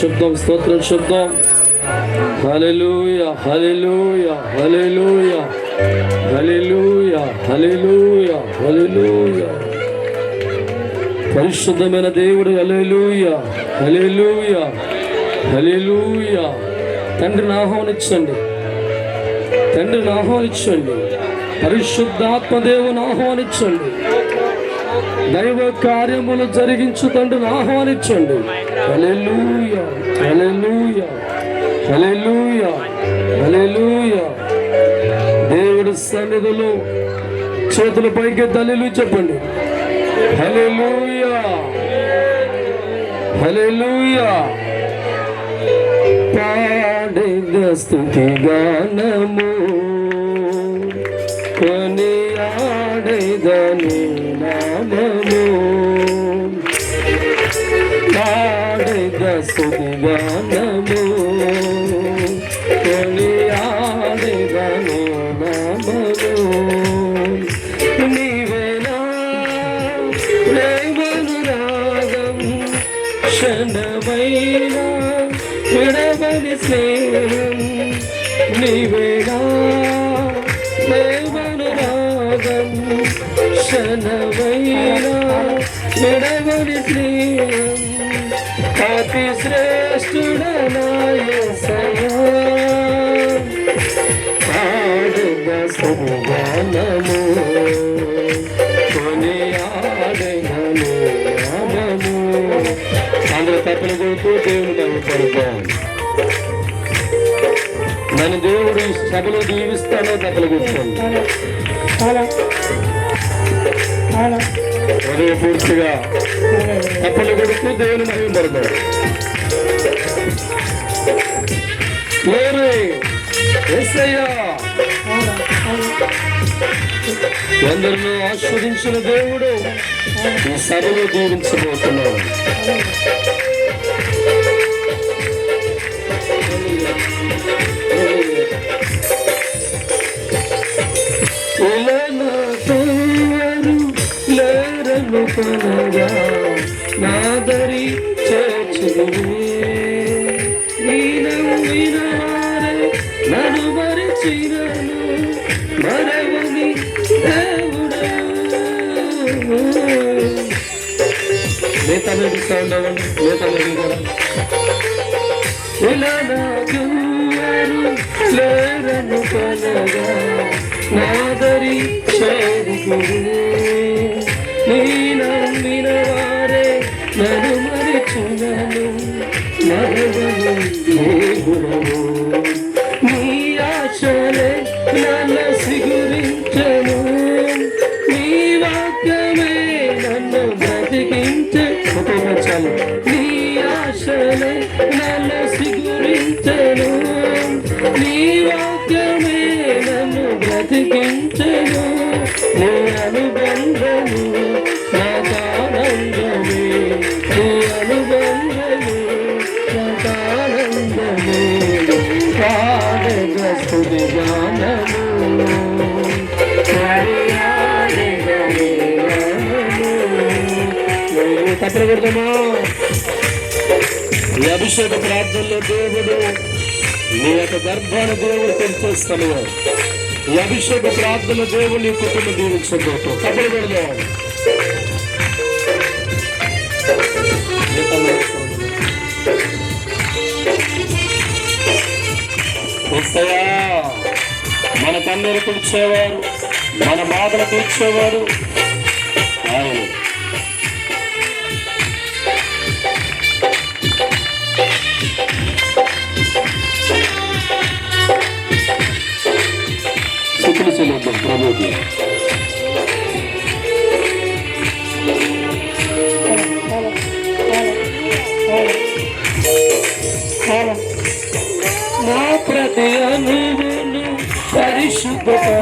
శబ్దం స్తోత్రం శబ్దం hallelujah hallelujah hallelujah hallelujah hallelujah hallelujah పరిశుద్ధమైన దేవుడు హలెలూయ హలెలూయ హలెలూయ తండ్రిని ఆహ్వానించండి. తండ్రిని ఆహ్వానించండి. పరిశుద్ధాత్మ దేవుని ఆహ్వానించండి. దైవ కార్యములు జరిగించు తండ్రిని ఆహ్వానించండి. హల్లెలూయ హల్లెలూయ హల్లెలూయ హల్లెలూయ దేవుడి సన్నిధిలో చేతుల పైకి తల్లిలు చెప్పండి. హల్లెలూయ హల్లెలూయ పాడిన స్తుతి గానము కొని ఆడేదని నామము పాడిన స్తుతి గానము కొని నీవేనా ప్రేమను రాగం క్షణమైన విడవని స్నేహం. నీవేనా ప్రేమను రాగం క్షణమైన విడవని స్నేహం. అతి శ్రేష్ఠుడనాయ ఆడుగా కొని ఆడగను అందరూ తప్పులు కొడుతూ దేవుని నవ్వుపడతాం నన్ను దేవుడు సభలో దీవిస్తానో తప్పులు కొడుతాను ఉదయ పూర్తిగా తప్పులు కొడుతూ దేవుని Glory! యేసయ్యా! ఎందరినో ఆస్వాదించిన దేవుడు ఈ సభలో దీవించబోతున్నాడు కనగా నాదరి చేర్చుకుని నీ నమ్మిన వారే మరిచినను మరవని దేవుడా. మిగతా సౌండ్ అవ్వండి మిగతా కూడా ఇలా లేరను కనగా నాదరి చేరుకుని వారే నన్ను మరిచినను మరవను నీ ఆశలే నన్ను సిగురించను. నీ వాక్యమే నన్ను బ్రతికించే చాలు నీ ఆశలే సిగురించను నీ వాక్యమే నన్ను బ్రతికించను. తప్పలు కొడతామా ఈ అభిషేక ప్రార్థనలో దేవుడు నీ యొక్క గర్భాన్ని దేవుడు తెరిచేస్తాను ఈ అభిషేక ప్రార్థన దేవుడు నీ కుటుంబ దీవించబోతూ. తప్పలు కొడదాం మన కన్నీరు తుడిచేవారు మన బాధలు తీర్చేవారు. ఆయన. Los prometió. ના પ્રત્યે પરિશુદ્ધ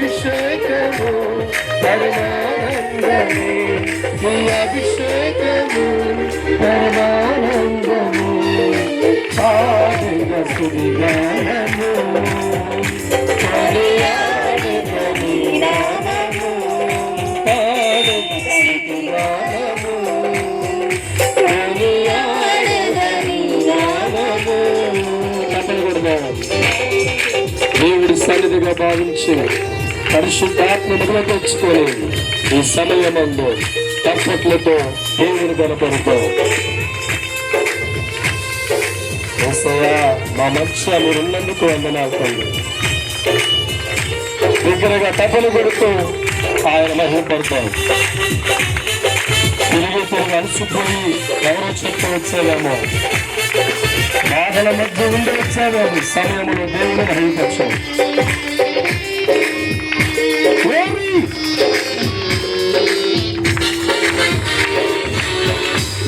అభిషేకము పరమానందమే. నీ అభిషేకము పరమానందము. పాడుగ సుడిగానము. దేవుడి సన్నిధిగా భావించి పరిశుద్ధాత్మను మొదలు తెచ్చుకొని ఈ సమయమందు తప్పట్లతో దేవుని కనపడుతూ మా మనుషులు మీరు ఉన్నందుకు వందనాలు దగ్గరగా తపలు కొడుతూ ఆయన మహిమపడతాం తిరిగి తిరిగి అలసిపోయి ఎవరో చెప్తూ వచ్చేదేమో బాధల మధ్య ఉండి వచ్చేదేమో సమయంలో దేవుని మహిమపరచాం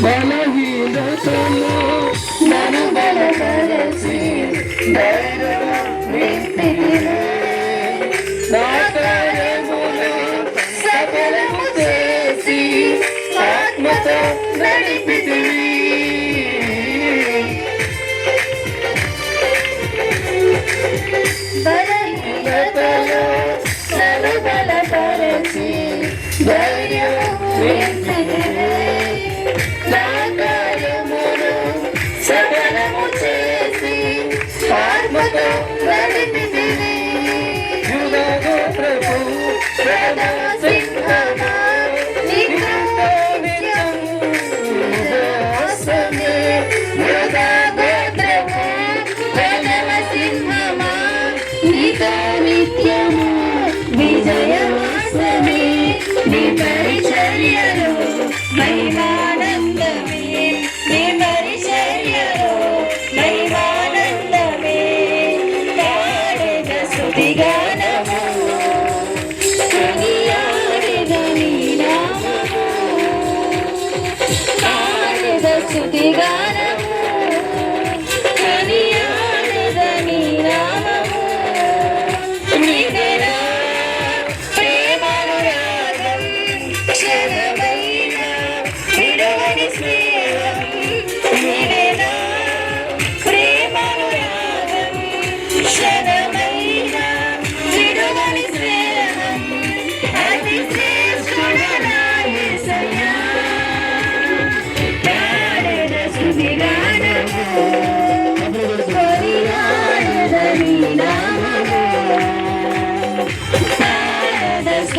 బలహీనతలో నన్ను బలపరచి ధైర్యం నింపితివే. నా కార్యములు సఫలము చేసి ఆత్మతో నడిపితివి బలహీనతలో నన్ను బలపరచి ధైర్యం ప్రభు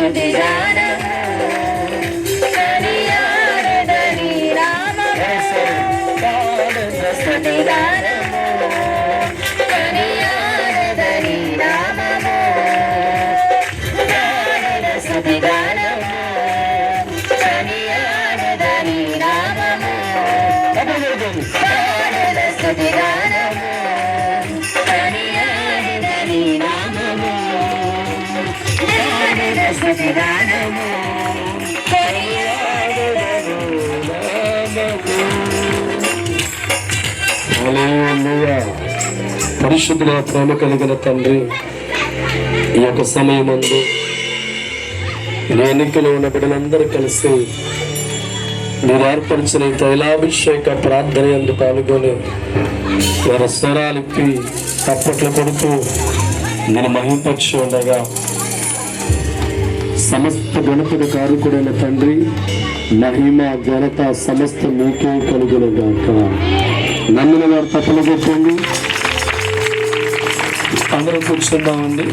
పాడెద స్తుతిగానము పరిశుద్ధుల ప్రేమ కలిగిన తండ్రి ఈ యొక్క సమయం అందు ఎన్నికలో ఉన్న బిడ్డలందరూ కలిసి మీరు ఏర్పరిచిన తైలాభిషేక ప్రార్థన ఎందుకు పాల్గొని వారి స్వరాలిప్పి తప్పట్లు కొడుతూ నేను మహింపక్షి ఉండగా సమస్త గణపతి కారకుడైన తండ్రి మహిమ ఘనత సమస్త మీకే కలుగునుగాక. నన్ను వారు తప్పలు చెప్పండి అందరూ కూర్చుందామండి.